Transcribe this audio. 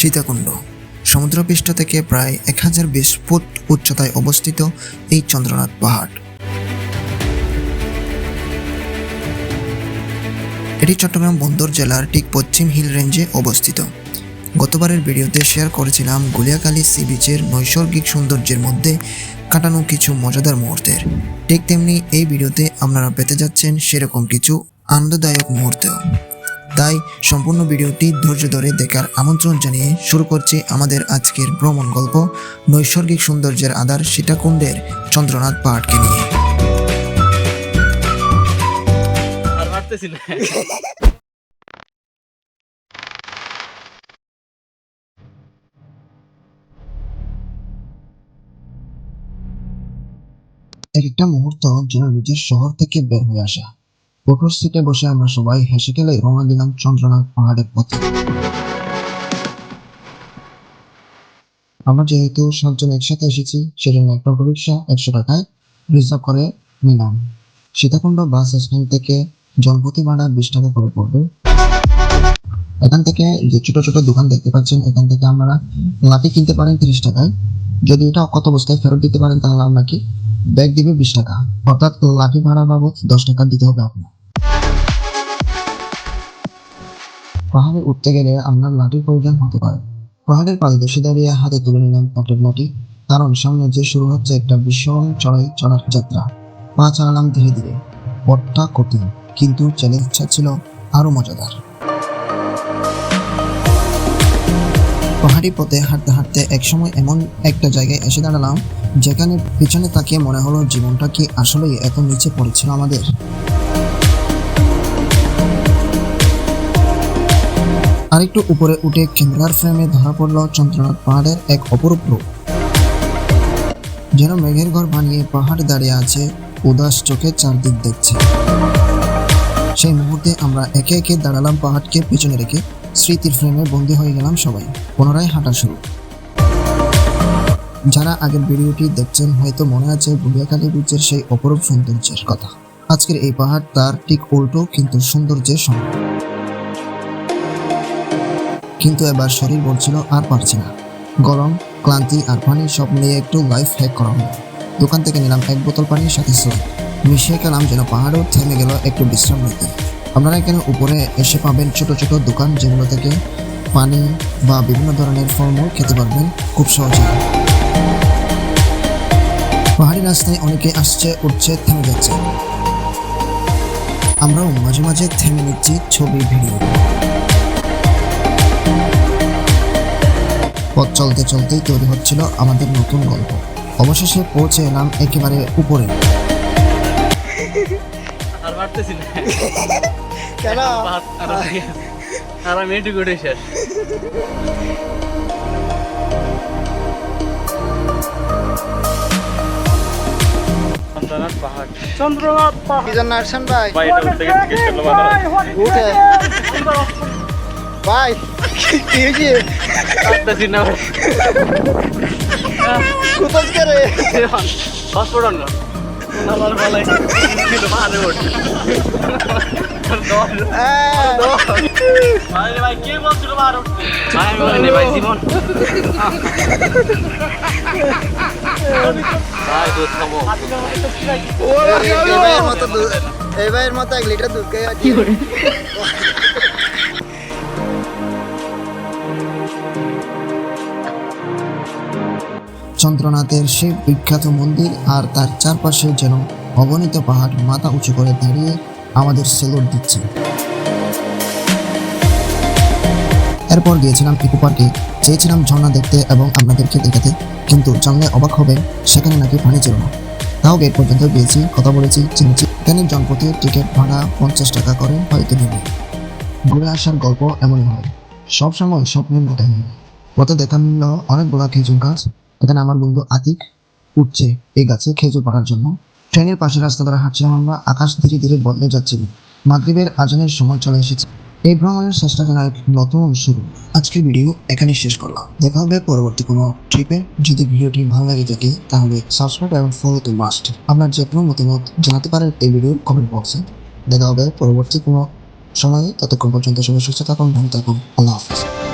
সীতাকুণ্ড। সমুদ্রপৃষ্ঠ থেকে প্রায় এক হাজার বিশ ফুট উচ্চতায় অবস্থিত এই চন্দ্রনাথ পাহাড়। এটি চট্টগ্রাম বন্দর জেলার ঠিক পশ্চিম হিল রেঞ্জে অবস্থিত। গতবারের ভিডিওতে শেয়ার করেছিলাম গুলিয়াকালী সি বিচের নৈসর্গিক সৌন্দর্যের মধ্যে কাটানো কিছু মজাদার মুহূর্তের। ঠিক তেমনি এই ভিডিওতে আপনারা পেতে যাচ্ছেন সেরকম কিছু আনন্দদায়ক মুহূর্তেও। তাই সম্পূর্ণ ভিডিওটি ধৈর্য ধরে দেখার আমন্ত্রণ জানিয়ে শুরু করছি আমাদের আজকের ভ্রমণ গল্প নৈসর্গিক সৌন্দর্যের আধার সীতাকুণ্ডের চন্দ্রনাথ পাহাড়কে নিয়ে। একটা মুহূর্ত যেন নিজের শহর থেকে বের হয়ে আসা। ফটোর সিটে বসে আমরা সবাই হেসে খেলে রওনা দিলাম চন্দ্রনাথ পাহাড়ের পথে। আমরা যেহেতু সাতজন একসাথে এসেছি, সেজন্য একটা অটো রিক্সা একশো টাকায় রিজার্ভ করে নিলাম। সীতাকুণ্ড বাস স্ট্যান্ড থেকে জনপ্রতি ভাড়া বিশ টাকা করে পড়বে। এখান থেকে যে ছোট ছোট দোকান দেখতে পাচ্ছেন, এখান থেকে আপনারা লাঠি কিনতে পারেন তিরিশ টাকায়। যদি এটা অকত অবস্থায় ফেরত দিতে পারেন, তাহলে আপনাকে ব্যাগ দিবে বিশ টাকা? অর্থাৎ লাঠি ভাড়া বাবদ দশ টাকা দিতে হবে আপনার পাহাড়ে উঠতে গেলে আপনার লাঠির প্রয়োজন হতে পারে। পাহাড়ের পাদদেশে দাঁড়িয়ে হাতে তুলে নিলাম পকেট লাঠি কারণ সামনে যে শুরু হচ্ছে একটা ভীষণ চড়াই চড়ার যাত্রা। পা চালালাম ধীরে ধীরে। পথটা কঠিন, কিন্তু চ্যালেঞ্জটা ছিল আরও মজাদার। পাহাড়ি পথে হাঁটতে হাঁটতে একসময় এমন একটা জায়গায় এসে দাঁড়ালাম, যেখানে পিছনে তাকিয়ে মনে হলো জীবনটা কি আসলেই এত নিচে পড়েছিল আমাদের। আরেকটু উপরে উঠে ক্যামেরার ফ্রেমে ধরা পড়ল চন্দ্রনাথ পাহাড়ের এক অপরূপ রূপ। যেন মেঘের ঘর বানিয়ে পাহাড় দাঁড়িয়ে আছে, উদাস চোখে চারদিক দেখছে। সেই মুহূর্তে আমরা একে একে দাঁড়ালাম পাহাড়কে পিছনে রেখে, স্মৃতির ফ্রেমে বন্দী হয়ে গেলাম সবাই, পুনরায় হাঁটা শুরু। যারা আগের ভিডিওটি দেখছেন, হয়তো মনে আছে বুলিয়াখালী বিচের সেই অপরূপ সৌন্দর্যের কথা। আজকের এই পাহাড় তার ঠিক উল্টো কিন্তু সৌন্দর্যের সঙ্গে কিন্তু এবার শরীর বলছিল আর পারছি না। গরম, ক্লান্তি আর পানি সব নিয়ে একটু লাইফ হ্যাক করা হলো। দোকান থেকে নিলাম এক বোতল পানির সাথে স্লাইড মিশিয়ে গেলাম যেন পাহাড়ও থেমে গেল একটু বিশ্রাম নিতে। আপনারা এখানে উপরে এসে পাবেন ছোট ছোট দোকান যেগুলো থেকে পানি বা বিভিন্ন ধরনের ফলমূল খেতে পারবেন খুব সহজে পাহাড়ি রাস্তায় অনেকে আসছে, উঠছে, থেমে যাচ্ছে। আমরাও মাঝে মাঝে থেমে নিচ্ছি ছবি, ভিডিও। পথ চলতে চলতেই তৈরি হচ্ছিল আমাদের নতুন গল্প। অবশেষে পৌঁছে এলাম একেবারে উপরে। আর পারতেছি না। কেন? আর আর আমি এটুকু শেষ। চন্দ্রনাথ পাহাড়। চন্দ্রনাথ পাহাড়। কি জন্য আসছেন ভাই? ভাই এটা উঠতে গেছে ভাই কি- কি হয়েছে পারতেছি না কোথায় করে হসপিটাল না আমার বলাই কিন্তু পাহাড়ে ওঠ ভাই ভাই কে বলছিল উঠতে ভাই আমি ভাই জীবন ভাই দুধ খাব মতো এই ভাইয়ের মতো এক লিটার দুধ খেয়ে কি চন্দ্রনাথের সেই বিখ্যাত মন্দির আর তার চারপাশে যেন অগণিত পাহাড় মাথা উঁচু করে দাঁড়িয়ে আমাদের সেলুট দিচ্ছে। এরপর গিয়েছিলাম ইকো পার্কে, চেয়েছিলাম ঝর্ণা দেখতে এবং আপনাদেরকে দেখাতে, কিন্তু জানলে অবাক হবে, সেখানে নাকি পানি ছিল না। তাও গেট পর্যন্ত গিয়েছি, কথা বলেছি, চিনেছি। এখানে জনপ্রতি টিকিট ভাড়া পঞ্চাশ টাকা করে হয়তো নেবে ঘুরে আসার গল্প এমনই হয়। সবসময় স্বপ্নের মতো পথে দেখা মিলল অনেকগুলো খেজুর গাছ এখানে আমার বন্ধু আতিক উঠছে এই গাছে খেজুর পাড়ার জন্য। ট্রেনের পাশে রাস্তা ধরে হাঁটছিলাম আমরা, আকাশ ধীরে ধীরে বদলে যাচ্ছিল। মাগরিবের আজানের সময় চলে এসেছে। এই ভ্রমণের চেষ্টা যেন এক নতুন শুরু। আজকের ভিডিও এখানেই শেষ করলাম। দেখা হবে পরবর্তী কোনো ট্রিপে। যদি ভিডিওটি ভালো লাগে থাকে, তাহলে সাবস্ক্রাইব এবং ফলো তো মাস্ট আপনার যে কোনো মতামত জানাতে পারেন এই ভিডিওর কমেন্ট বক্সে দেখা হবে পরবর্তী কোনো সময়ে। ততক্ষণ পর্যন্ত সবাই সুস্থ থাকুন, ভালো থাকুন। আল্লাহ হাফিজ।